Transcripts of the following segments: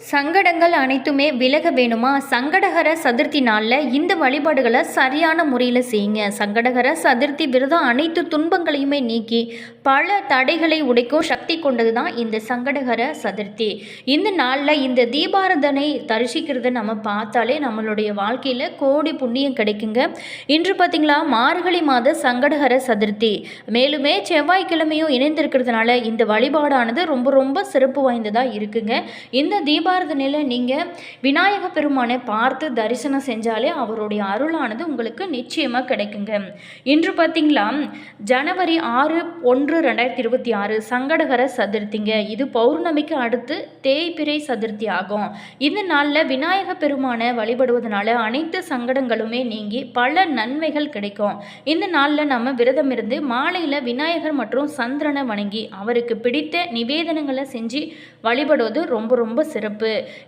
சங்கடங்கள் அனைத்துமே விலக வேணுமா? சங்கடகர சதுர்த்தி நாளில் இந்த வழிபாடுகளை சரியான முறையில் செய்யுங்க. சங்கடகர சதுர்த்தி விரதம் அனைத்து துன்பங்களையுமே நீக்கி பல தடைகளை உடைக்கும் சக்தி கொண்டது தான் இந்த சங்கடகர சதுர்த்தி. இந்த நாளில் இந்த தீபாரதனை தரிசிக்கிறத நம்ம பார்த்தாலே நம்மளுடைய வாழ்க்கையில் கோடி புண்ணியம் கிடைக்குங்க. இன்று பார்த்திங்களா? மார்கழி மாத சங்கடகர சதுர்த்தி. மேலுமே செவ்வாய்க்கிழமையும் இணைந்திருக்கிறதுனால இந்த வழிபாடானது ரொம்ப ரொம்ப சிறப்பு வாய்ந்ததாக இருக்குங்க. இந்த தீப தீபாரதனையில் நீங்கள் விநாயக பெருமானை பார்த்து தரிசனம் செஞ்சாலே அவருடைய அருளானது உங்களுக்கு நிச்சயமாக கிடைக்குங்க. இன்று பார்த்தீங்களா? ஜனவரி ஆறு ஒன்று ரெண்டாயிரத்தி இருபத்தி ஆறு சங்கடகர சதுர்த்திங்க. இது பௌர்ணமிக்கு அடுத்து தேய்பிரை சதுர்த்தி ஆகும். இந்த நாளில் விநாயக பெருமானை வழிபடுவதனால அனைத்து சங்கடங்களுமே நீங்கி பல நன்மைகள் கிடைக்கும். இந்த நாளில் நம்ம விரதம் இருந்து மாலையில் விநாயகர் மற்றும் சந்திரனை வணங்கி அவருக்கு பிடித்த நிவேதனங்களை செஞ்சு வழிபடுவது ரொம்ப ரொம்ப சிறப்பு.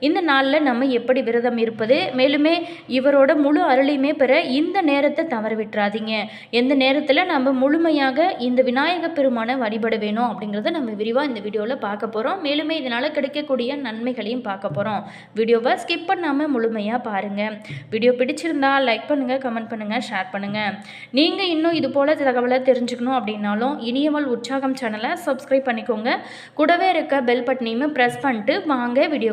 இந்த நாளில் நம்ம எப்படி விரதம் இருப்பது? மேலுமே இவரோட முழு அருளையுமே பெற இந்த நேரத்தை தவற விட்டுறாதீங்க எந்த நேரத்தில் நம்ம முழுமையாக இந்த விநாயக பெருமானை வழிபட வேணும் அப்படிங்கிறத நம்ம விரிவாக இந்த வீடியோவில் பார்க்க போகிறோம் மேலுமே இதனால் கிடைக்கக்கூடிய நன்மைகளையும் பார்க்க போகிறோம் வீடியோவை ஸ்கிப் பண்ணாமல் முழுமையாக பாருங்கள் வீடியோ பிடிச்சிருந்தா லைக் பண்ணுங்கள் கமெண்ட் பண்ணுங்கள் ஷேர் பண்ணுங்கள் நீங்கள் இன்னும் இது போல் தகவலை தெரிஞ்சுக்கணும் அப்படின்னாலும் இனியவள் உற்சாகம் சேனலை சப்ஸ்கிரைப் பண்ணிக்கோங்க. கூடவே இருக்க பெல் பட்டனையுமே ப்ரெஸ் பண்ணிட்டு வாங்க வீடியோ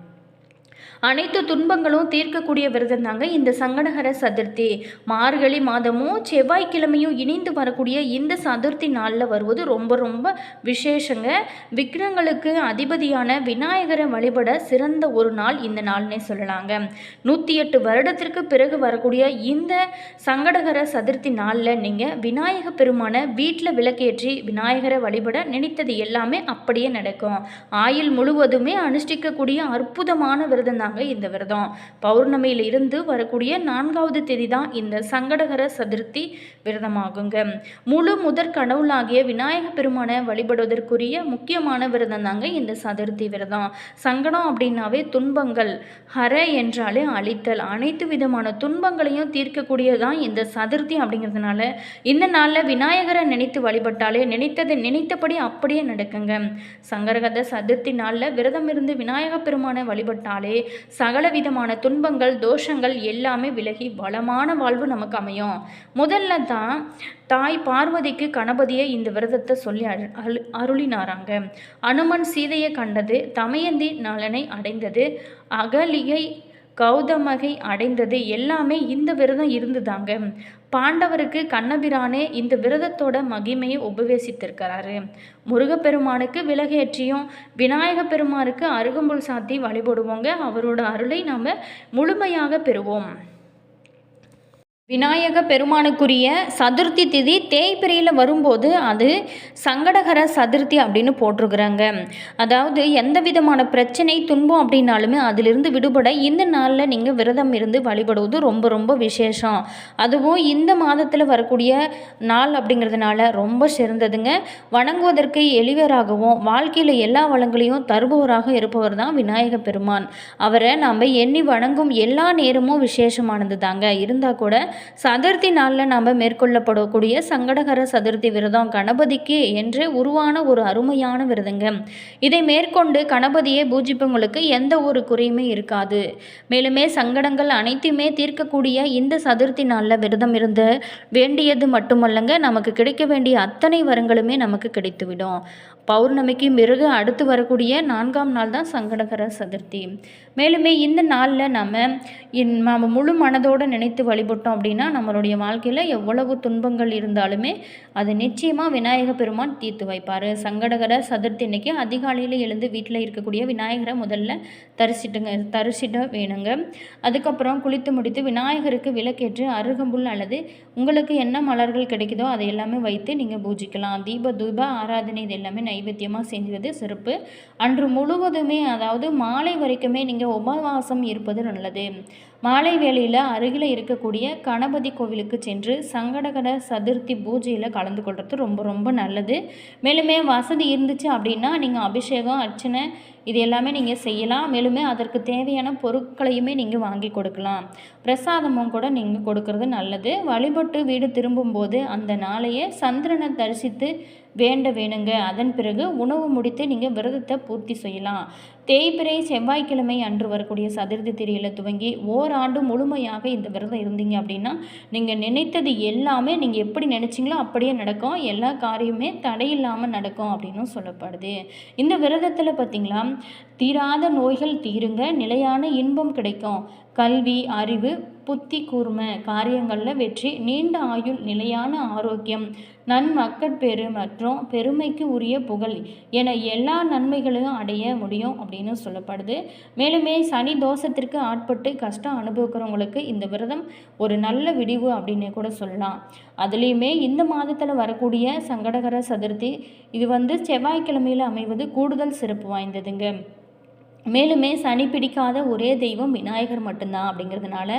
அனைத்து துன்பங்களும் தீர்க்கக்கூடிய விரதம் தாங்க இந்த சங்கடகர சதுர்த்தி. மார்கழி மாதமும் செவ்வாய்க்கிழமையும் இணைந்து வரக்கூடிய இந்த சதுர்த்தி நாளில் வருவது ரொம்ப ரொம்ப விசேஷங்க. விக்னங்களுக்கு அதிபதியான விநாயகரை வழிபட சிறந்த ஒரு நாள் இந்த நாள்னே சொல்லலாங்க. நூற்றி எட்டு வருடத்திற்கு பிறகு வரக்கூடிய இந்த சங்கடகர சதுர்த்தி நாளில் நீங்கள் விநாயக பெருமான வீட்டில் விளக்கேற்றி விநாயகரை வழிபட நினைத்தது எல்லாமே அப்படியே நடக்கும். ஆயுள் முழுவதுமே அனுஷ்டிக்கக்கூடிய அற்புதமான விரதம் தாங்க இந்த விரதம். பௌர்ணமியில் இருந்து வரக்கூடிய நான்காவது தேதி தான் இந்த சங்கடகர சதுர்த்தி விரதமாகுங்க. முழு முதற் கடவுளாகிய விநாயக பெருமானை வழிபடுவதற்குரிய முக்கியமான விரதம் தாங்க இந்த சதுர்த்தி விரதம். சங்கடம் அப்படின்னாவே துன்பங்கள் ஹர என்றாலே அழித்தல். அனைத்து விதமான துன்பங்களையும் தீர்க்கக்கூடியதான் இந்த சதுர்த்தி அப்படிங்கிறதுனால இந்த நாளில் விநாயகரை நினைத்து வழிபட்டாலே நினைத்ததை நினைத்தபடி அப்படியே நடக்குங்க. சங்கரகத சதுர்த்தி நாளில் விரதம் இருந்து விநாயக பெருமானை வழிபட்டாலே சகல விதமான துன்பங்கள் தோஷங்கள் எல்லாமே விலகி வளமான வாழ்வு நமக்கு அமையும். முதல்ல தான் தாய் பார்வதிக்கு கணபதியை இந்த விரதத்தை சொல்லி அரு அரு அருளினாராங்க. அனுமன் சீதையை கண்டது தமயந்தி நலனை அடைந்தது. அகலிகை கௌதமகை அடைந்தது. எல்லாமே இந்த விரதம் இருந்துதாங்க. பாண்டவருக்கு கண்ணபிரானே இந்த விரதத்தோட மகிமையை உபவேசித்திருக்கிறாரு முருகப்பெருமானுக்கு விலகேற்றியும் விநாயக பெருமானுக்கு அருகம்புல் சாத்தி வழிபடுவோங்க. அவரோட அருளை நாம் முழுமையாக பெறுவோம். விநாயக பெருமானுக்குரிய சதுர்த்தி திதி தேய்பிரையில் வரும்போது அது சங்கடகர சதுர்த்தி அப்படின்னு போட்டிருக்கிறாங்க. அதாவது எந்த விதமான பிரச்சனை துன்பம் அப்படின்னாலுமே அதிலிருந்து விடுபட இந்த நாளில் நீங்கள் விரதம் இருந்து வழிபடுவது ரொம்ப ரொம்ப விசேஷம். அதுவும் இந்த மாதத்தில் வரக்கூடிய நாள் அப்படிங்கிறதுனால ரொம்ப சிறந்ததுங்க. வணங்குவதற்கு எளிவராகவும் வாழ்க்கையில் எல்லா வளங்களையும் தருபவராக இருப்பவர் தான் விநாயக பெருமான். அவரை நாம் எண்ணி வணங்கும் எல்லா நேரமும் விசேஷமானது தாங்க இருந்தால் கூட சதுர்த்தி நாளில் நாம் மேற்கொள்ளப்படக்கூடிய சங்கடகர சதுர்த்தி விரதம் கணபதிக்கு என்று உருவான ஒரு அருமையான விரதங்க. இதை மேற்கொண்டு கணபதியை பூஜிப்பவங்களுக்கு எந்த ஒரு குறையுமே இருக்காது. மேலுமே சங்கடங்கள் அனைத்துமே தீர்க்கக்கூடிய இந்த சதுர்த்தி நாளில் விரதம் இருந்து வேண்டியது மட்டுமல்லங்க நமக்கு கிடைக்க வேண்டிய அத்தனை வரங்களுமே நமக்கு கிடைத்துவிடும். பௌர்ணமிக்கு பிறகு அடுத்து வரக்கூடிய நான்காம் நாள் தான் சங்கடகர சதுர்த்தி. மேலுமே இந்த நாளில் நம்ம இன் நம்ம முழு மனதோடு நினைத்து வழிபட்டோம் அப்படின்னா நம்மளுடைய வாழ்க்கையில் எவ்வளவு துன்பங்கள் இருந்தாலுமே அது நிச்சயமாக விநாயக பெருமான் தீர்த்து வைப்பார். சங்கடகர சதுர்த்தி அன்னைக்கு அதிகாலையில் எழுந்து வீட்டில் இருக்கக்கூடிய விநாயகரை முதல்ல தரிசிட்டுங்க தரிசிட்ட வேணுங்க. அதுக்கப்புறம் குளித்து முடித்து விநாயகருக்கு விளக்கேற்று அருகம்புல் அல்லது உங்களுக்கு என்ன மலர்கள் கிடைக்குதோ அதை எல்லாமே வைத்து நீங்கள் பூஜிக்கலாம். தீப தூப ஆராதனை இது எல்லாமே நைவேத்தியமாக செஞ்சுவது சிறப்பு. அன்று முழுவதுமே அதாவது மாலை வரைக்குமே நீங்கள் உபவாசம் இருப்பது நல்லது. மாலை வேளையில் அருகில் இருக்கக்கூடிய கணபதி கோவிலுக்கு சென்று சங்கடகர சதுர்த்தி பூஜையில் கலந்து கொள்வது ரொம்ப ரொம்ப நல்லது. மேலுமே வசதி இருந்துச்சு அப்படின்னா நீங்கள் அபிஷேகம் அர்ச்சனை இது எல்லாமே நீங்கள் செய்யலாம். மேலுமே அதற்கு தேவையான பொருட்களையுமே நீங்கள் வாங்கி கொடுக்கலாம். பிரசாதமும் கூட நீங்கள் கொடுக்கறது நல்லது. வழிபட்டு வீடு திரும்பும்போது அந்த நாளையே சந்திரனை தரிசித்து வேண்ட வேணுங்க. அதன் பிறகு உணவு முடித்து நீங்கள் விரதத்தை பூர்த்தி செய்யலாம். தேய்பிறை செவ்வாய்க்கிழமை அன்று வரக்கூடிய சதுர்த்தி திரியில் துவங்கி ஓர் ஓராண்டு முழுமையாக இந்த விரதம் இருந்தீங்க அப்படின்னா நீங்கள் நினைத்தது எல்லாமே நீங்கள் எப்படி நினச்சிங்களோ அப்படியே நடக்கும். எல்லா காரியமே தடையில்லாமல் நடக்கும் அப்படின்னும் சொல்லப்படுது. இந்த விரதத்தில் பார்த்திங்களா தீராத நோய்கள் தீருங்க நிலையான இன்பம் கிடைக்கும். கல்வி அறிவு புத்தி கூர்ம காரியங்களில் வெற்றி நீண்ட ஆயுள் நிலையான ஆரோக்கியம் நன்மக்கட்பேறு மற்றும் பெருமைக்கு உரிய புகழ் என எல்லா நன்மைகளையும் அடைய முடியும் அப்படின்னு சொல்லப்படுது. மேலுமே சனி தோஷத்திற்கு ஆட்பட்டு கஷ்டம் அனுபவிக்கிறவங்களுக்கு இந்த விரதம் ஒரு நல்ல விடிவு அப்படின்னு கூட சொல்லலாம். அதுலேயுமே இந்த மாதத்தில் வரக்கூடிய சங்கடகர சதுர்த்தி இது வந்து செவ்வாய்க்கிழமையில் அமைவது கூடுதல் சிறப்பு வாய்ந்ததுங்க. மேலுமே சனி பிடிக்காத ஒரே தெய்வம் விநாயகர் மட்டும்தான் அப்படிங்கிறதுனால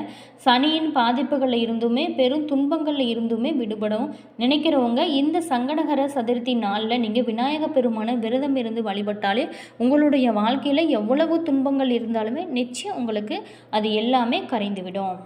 சனியின் பாதிப்புகளில் இருந்துமே பெரும் துன்பங்களில் இருந்துமே விடுபடும். நினைக்கிறவங்க இந்த சங்கடகர சதுர்த்தி நாளில் நீங்கள் விநாயக பெருமான விரதம் இருந்து வழிபட்டாலே உங்களுடைய வாழ்க்கையில் எவ்வளவு துன்பங்கள் இருந்தாலுமே நிச்சயம் உங்களுக்கு அது எல்லாமே கரைந்துவிடும்.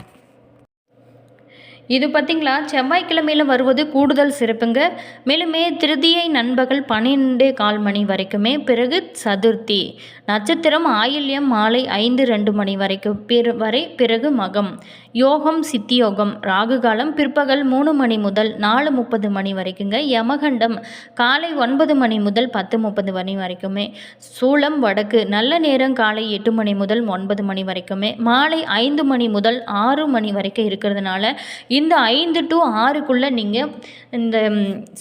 இது பார்த்திங்களா செவ்வாய்க்கிழமையில் வருவது கூடுதல் சிறப்புங்க. மேலுமே திருதியை நண்பகல் பன்னிரெண்டு கால் மணி வரைக்குமே பிறகு சதுர்த்தி. நட்சத்திரம் ஆயில்யம் மாலை ஐந்து ரெண்டு மணி வரைக்கும் பிற வரை பிறகு மகம். யோகம் சித்தியோகம். ராகு காலம் பிற்பகல் மூணு மணி முதல் நாலு முப்பது மணி வரைக்குங்க. யமகண்டம் காலை ஒன்பது மணி முதல் பத்து முப்பது மணி வரைக்குமே. சூளம் வடக்கு நல்ல நேரம் காலை எட்டு மணி முதல் ஒன்பது மணி வரைக்குமே. மாலை ஐந்து மணி முதல் ஆறு மணி வரைக்கும் இருக்கிறதுனால இந்த ஐந்து டு ஆறுக்குள்ளே நீங்கள் இந்த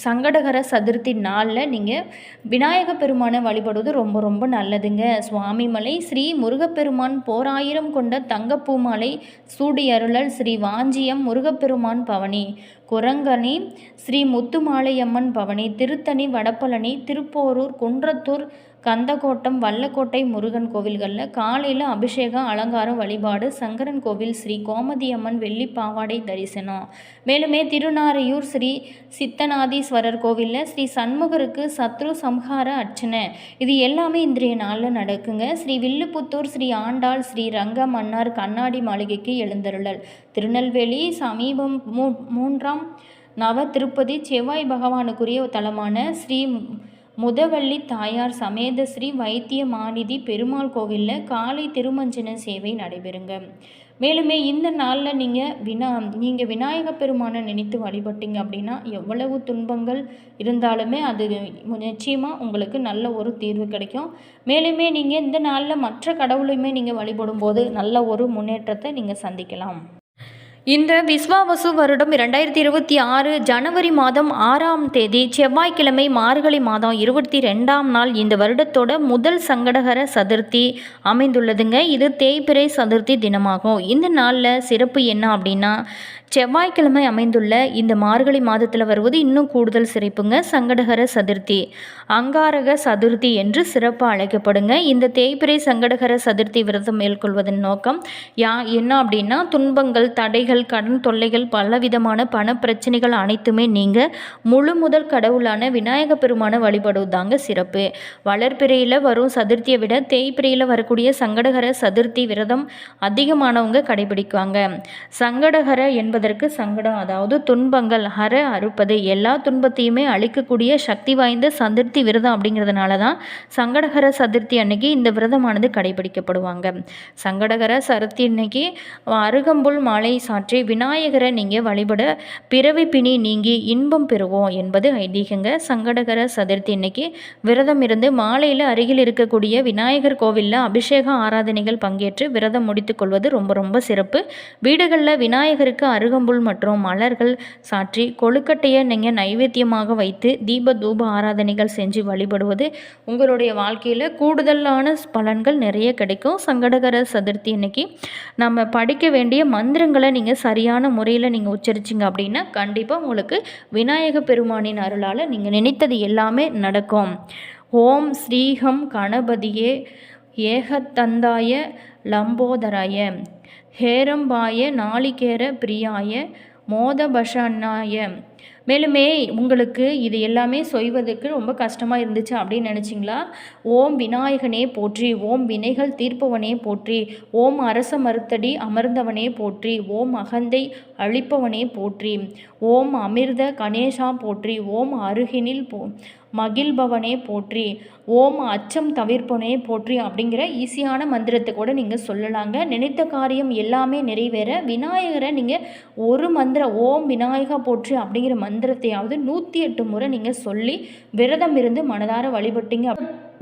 சங்கடகர சதுர்த்தி நாளில் நீங்கள் விநாயக பெருமானை வழிபடுவது ரொம்ப ரொம்ப நல்லதுங்க. சுவாமிமலை ஸ்ரீ முருகப்பெருமான் போராயிரம் கொண்ட தங்கப்பூமாலை சூடியருளல் ஸ்ரீ வாஞ்சியம் முருகப்பெருமான் பவனி குரங்கணி ஸ்ரீ முத்துமாலையம்மன் பவனி திருத்தணி வடபழனி திருப்போரூர் குன்றத்தூர் கந்தக்கோட்டம் வல்லக்கோட்டை முருகன் கோவில்களில் காலையில் அபிஷேகம் அலங்காரம் வழிபாடு சங்கரன் கோவில் ஸ்ரீ கோமதியம்மன் வெள்ளி பாவாடை தரிசனம். மேலுமே திருநாரையூர் ஸ்ரீ சித்தநாதீஸ்வரர் கோவிலில் ஸ்ரீ சண்முகருக்கு சத்ரு சம்ஹார அர்ச்சனை. இது எல்லாமே இன்றைய நாளில் நடக்குங்க. ஸ்ரீ வில்லுப்புத்தூர் ஸ்ரீ ஆண்டாள் ஸ்ரீ ரங்க மன்னார் கண்ணாடி மாளிகைக்கு எழுந்தருளல். திருநெல்வேலி சமீபம் மூ மூன்றாம் நவ திருப்பதி செவ்வாய் பகவானுக்குரிய தலமான ஸ்ரீ முதவள்ளி தாயார் சமேத ஸ்ரீ வைத்திய மாநிதி பெருமாள் கோவிலில் காலை திருமஞ்சன சேவை நடைபெறுங்க. மேலுமே இந்த நாளில் நீங்கள் வினா நீங்கள் விநாயக பெருமானை நினைத்து வழிபட்டீங்க அப்படின்னா எவ்வளவு துன்பங்கள் இருந்தாலுமே அது நிச்சயமாக உங்களுக்கு நல்ல ஒரு தீர்வு கிடைக்கும். மேலுமே நீங்கள் இந்த நாளில் மற்ற கடவுளையுமே நீங்கள் வழிபடும் போது நல்ல ஒரு முன்னேற்றத்தை நீங்கள் சந்திக்கலாம். இந்த விஸ்வாவசு வருடம் இரண்டாயிரத்தி இருபத்தி ஆறு ஜனவரி மாதம் ஆறாம் தேதி செவ்வாய்க்கிழமை மார்கழி மாதம் இருபத்தி ரெண்டாம் நாள் இந்த வருடத்தோட முதல் சங்கடகர சதுர்த்தி அமைந்துள்ளதுங்க. இது தேய்பிறை சதுர்த்தி தினமாகும். இந்த நாளில் சிறப்பு என்ன அப்படின்னா செவ்வாய்க்கிழமை அமைந்துள்ள இந்த மார்கழி மாதத்தில் வருவது இன்னும் கூடுதல் சிறப்புங்க. சங்கடகர சதுர்த்தி. அங்காரக சதுர்த்தி என்று சிறப்பாக அழைக்கப்படுங்க. இந்த தேய்பிரை சங்கடகர சதுர்த்தி விரதம் மேற்கொள்வதன் நோக்கம் யா என்ன அப்படின்னா துன்பங்கள் தடைகள் கடன் தொல்லைகள் பலவிதமான பண பிரச்சனைகள் அனைத்துமே நீங்கள் முழு முதல் கடவுளான விநாயக பெருமான வழிபடுவதாங்க சிறப்பு. வளர்பிறையில் வரும் சதுர்த்தியை விட தேய்பிரையில் வரக்கூடிய சங்கடகர சதுர்த்தி விரதம் அதிகமானவங்க கடைபிடிக்குவாங்க. சங்கடகர என்பது என்பதற்கு சங்கடம். அதாவது துன்பங்கள் ஹர அறுப்பது எல்லா துன்பத்தையுமே அழிக்கக்கூடிய சக்தி வாய்ந்த சதுர்த்தி விரதம் அப்படிங்கிறதுனால தான் சங்கடகர சதுர்த்தி அன்னைக்கு இந்த விரதமானது கடைபிடிக்கப்படுவாங்க. சங்கடகர சதுர்த்தி அன்னைக்கு அருகம்புல் மாலை சாற்றி விநாயகரை நீங்கள் வழிபட பிறவி பிணி நீங்கி இன்பம் பெறுவோம் என்பது ஐதீகங்க. சங்கடகர சதுர்த்தி அன்னைக்கு விரதம் இருந்து மாலையில் அருகில் இருக்கக்கூடிய விநாயகர் கோவிலில் அபிஷேக ஆராதனைகள் பங்கேற்று விரதம் முடித்துக்கொள்வது ரொம்ப ரொம்ப சிறப்பு. வீடுகளில் விநாயகருக்கு அரு அருகம்புல் மற்றும் மலர்கள் சாற்றி கொழுக்கட்டையை நீங்கள் நைவேத்தியமாக வைத்து தீப தூப ஆராதனைகள் செஞ்சு வழிபடுவது உங்களுடைய வாழ்க்கையில் கூடுதலான பலன்கள் நிறைய கிடைக்கும். சங்கடகர சதுர்த்தி அன்னைக்கு நம்ம படிக்க வேண்டிய மந்திரங்களை நீங்கள் சரியான முறையில் நீங்கள் உச்சரிச்சிங்க அப்படின்னா கண்டிப்பாக உங்களுக்கு விநாயக பெருமானின் அருளால் நீங்கள் நினைத்தது எல்லாமே நடக்கும். ஓம் ஸ்ரீஹம் கணபதியே ஏகத்தந்தாய லம்போதராய. ஹேரம்பாய நாளிகேர பிரியாய மோதபஷண்ணாய மேலுமே உங்களுக்கு இது எல்லாமே செய்வதற்கு ரொம்ப கஷ்டமாக இருந்துச்சு அப்படின்னு நினச்சிங்களா? ஓம் விநாயகனே போற்றி ஓம் வினைகள் தீர்ப்பவனே போற்றி ஓம் அரச மறுத்தடி அமர்ந்தவனே போற்றி ஓம் அகந்தை அழிப்பவனே போற்றி ஓம் அமிர்த கணேசா போற்றி ஓம் அருகினில் போ மகிழ்பவனே போற்றி ஓம் அச்சம் தவிர்ப்பனே போற்றி அப்படிங்கிற ஈஸியான மந்திரத்தை கூட நீங்கள் சொல்லலாங்க. நினைத்த காரியம் எல்லாமே நிறைவேற. விநாயகரை நீங்கள் ஒரு மந்திரம் ஓம் விநாயகா போற்றி அப்படிங்கிற மந்திரத்தையாவது நூற்றி எட்டு முறை நீங்கள் சொல்லி விரதம் இருந்து மனதார வழிபட்டீங்க.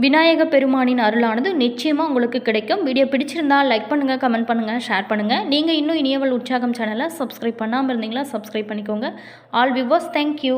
விநாயக பெருமானின் அருளானது நிச்சயமாக உங்களுக்கு கிடைக்கும். வீடியோ பிடிச்சிருந்தா லைக் பண்ணுங்கள் கமெண்ட் பண்ணுங்கள் ஷேர் பண்ணுங்கள் நீங்கள் இன்னும் இனியவள் உற்சாகம் சேனலை சப்ஸ்கிரைப் பண்ணாமல் இருந்தீங்களா சப்ஸ்கிரைப் பண்ணிக்கோங்க. All viewers thank you